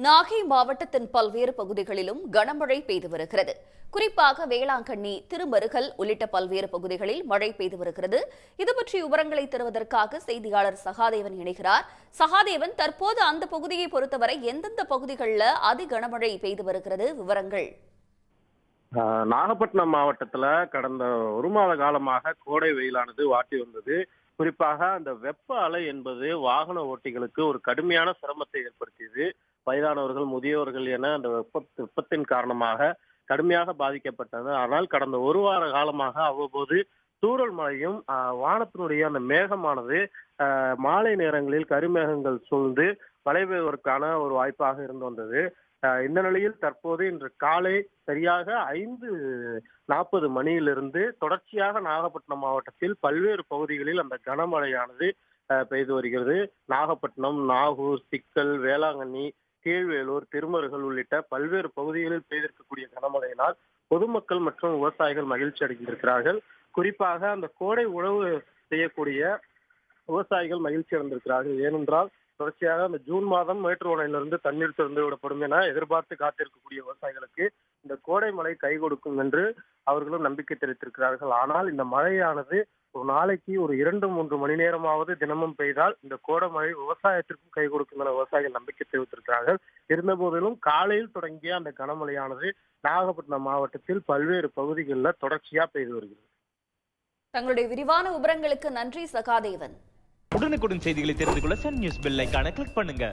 நாகை மாவட்டத்தின் பல்வேறு பகுதிகளிலும் கனமழை பெய்து வருகிறது. குறிப்பாக வேளாங்கண்ணி திருமருகல் உள்ளிட்ட பல்வேறு பகுதிகளில் மழை பெய்து வருகிறது. இது பற்றி விவரங்களை தருவதற்காக செய்தியாளர் சகாதேவன் இணைகிறார். சகாதேவன் தற்போது அந்த பகுதியை பொறுத்தவரை எந்தெந்த பகுதிகளில் அதி கனமழை பெய்து வருகிறது? விவரங்கள். ஆஹ் நாகப்பட்டினம் மாவட்டத்துல கடந்த ஒரு மாத காலமாக கோடை வெயிலானது வாட்டி வந்தது. குறிப்பாக அந்த வெப்ப அலை என்பது வாகன ஓட்டிகளுக்கு ஒரு கடுமையான சிரமத்தை ஏற்படுத்தியது. வயதானவர்கள் முதியோர்கள் என அந்த வெப்ப வெப்பத்தின் காரணமாக கடுமையாக பாதிக்கப்பட்டது. ஆனால் கடந்த ஒரு வார காலமாக அவ்வப்போது தூறல் மழையும் வானத்தினுடைய அந்த மேகமானது ஆஹ் மாலை நேரங்களில் கருமேகங்கள் சூழ்ந்து மழை பெய்வதற்கான ஒரு வாய்ப்பாக இருந்து வந்தது. ஆஹ் இந்த நிலையில் தற்போது இன்று காலை சரியாக ஐந்து நாற்பது மணியிலிருந்து தொடர்ச்சியாக நாகப்பட்டினம் மாவட்டத்தில் பல்வேறு பகுதிகளில் அந்த கனமழையானது ஆஹ் பெய்து வருகிறது. நாகப்பட்டினம் நாகூர் சிக்கல் வேளாங்கண்ணி கீழ்வேலூர் திருமருகல் உள்ளிட்ட பல்வேறு பகுதிகளில் பெய்திருக்கக்கூடிய கனமழையினால் பொதுமக்கள் மற்றும் விவசாயிகள் மகிழ்ச்சி அடைந்திருக்கிறார்கள். குறிப்பாக அந்த கோடை உழவு செய்யக்கூடிய விவசாயிகள் மகிழ்ச்சி அடைந்திருக்கிறார்கள். ஏனென்றால் தொடர்ச்சியாக அந்த ஜூன் மாதம் மேட்டுரோணையிலிருந்து தண்ணீர் திறந்து விடப்படும் என எதிர்பார்த்து காத்திருக்கக்கூடிய விவசாயிகளுக்கு இந்த கோடை மழை கை கொடுக்கும் என்று அவர்களும் நம்பிக்கை தெரிவித்திருக்கிறார்கள். ஆனால் இந்த மழையானது ஒரு நாளைக்கு ஒரு இரண்டு மூன்று மணி நேரமாவது தினமும் பெய்தால் இந்த கோடை மழை விவசாயத்திற்கும் கை கொடுக்கும் என விவசாயிகள் நம்பிக்கை தெரிவித்திருக்கிறார்கள். இருந்த போதிலும் காலையில் தொடங்கிய அந்த கனமழையானது நாகப்பட்டினம் மாவட்டத்தில் பல்வேறு பகுதிகளில் தொடர்ச்சியா பெய்து வருகிறது. தங்களுடைய விரிவான விவரங்களுக்கு நன்றி சகாதேவன். உடனுக்குடன் செய்திகளை தெரிந்து கொள்ள சன் நியூஸ் பெல் ஐகானை கிளிக் பண்ணுங்க.